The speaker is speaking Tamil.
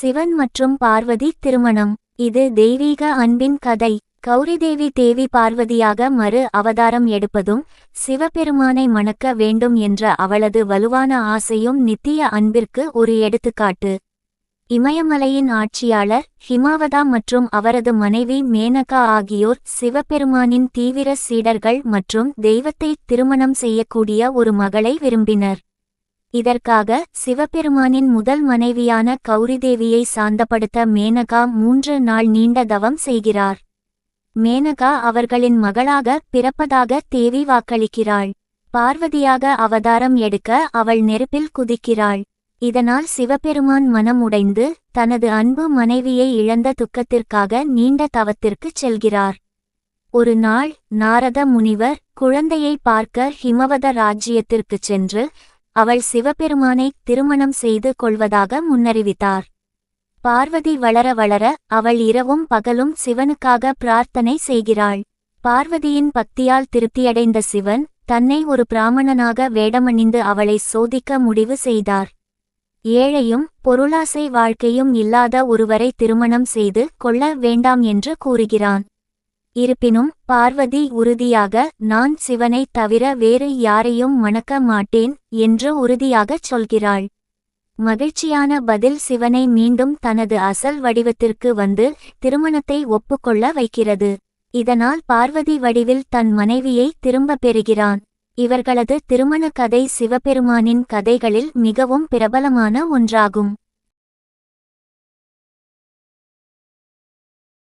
சிவன் மற்றும் பார்வதி திருமணம். இது தெய்வீக அன்பின் கதை. கௌரிதேவி தேவி பார்வதியாக மறு அவதாரம் எடுப்பதும் சிவபெருமானை மணக்க வேண்டும் என்ற அவளது வலுவான ஆசையும் நித்திய அன்பிற்கு ஒரு எடுத்துக்காட்டு. இமயமலையின் ஆட்சியாளர் ஹிமாவதா மற்றும் அவரது மனைவி மேனகா ஆகியோர் சிவபெருமானின் தீவிர சீடர்கள் மற்றும் தெய்வத்தை திருமணம் செய்யக்கூடிய ஒரு மகளை விரும்பினர். இதற்காக சிவபெருமானின் முதல் மனைவியான கௌரிதேவியை சாந்தப்படுத்த மேனகா மூன்று நாள் நீண்ட தவம் செய்கிறார். மேனகா அவர்களின் மகளாக பிறப்பதாக தேவி வாக்களிக்கிறாள். பார்வதியாக அவதாரம் எடுக்க அவள் நெருப்பில் குதிக்கிறாள். இதனால் சிவபெருமான் மனம் உடைந்து தனது அன்பு மனைவியை இழந்த துக்கத்திற்காக நீண்ட தவத்திற்குச் செல்கிறார். ஒரு நாள் நாரத முனிவர் குழந்தையை பார்க்க ஹிமவத ராஜ்யத்திற்குச் சென்று அவள் சிவபெருமானை திருமணம் செய்து கொள்வதாக முன்னறிவித்தார். பார்வதி வளர வளர அவள் இரவும் பகலும் சிவனுக்காக பிரார்த்தனை செய்கிறாள். பார்வதியின் பக்தியால் திருப்தியடைந்த சிவன் தன்னை ஒரு பிராமணனாக வேடமணிந்து அவளை சோதிக்க முடிவு செய்தார். ஏழையும் பொருளாசை வாழ்க்கையும் இல்லாத ஒருவரை திருமணம் செய்து கொள்ள வேண்டாம் என்று கூறுகிறான். இருப்பினும் பார்வதி உறுதியாக நான் சிவனை தவிர வேறு யாரையும் மணக்க மாட்டேன் என்று உறுதியாகச் சொல்கிறாள். மகிழ்ச்சியான பதில் சிவனை மீண்டும் தனது அசல் வடிவத்திற்கு வந்து திருமணத்தை ஒப்புக்கொள்ள வைக்கிறது. இதனால் பார்வதி வடிவில் தன் மனைவியை திரும்பப் பெறுகிறான். இவர்களது திருமண கதை சிவபெருமானின் கதைகளில் மிகவும் பிரபலமான ஒன்றாகும்.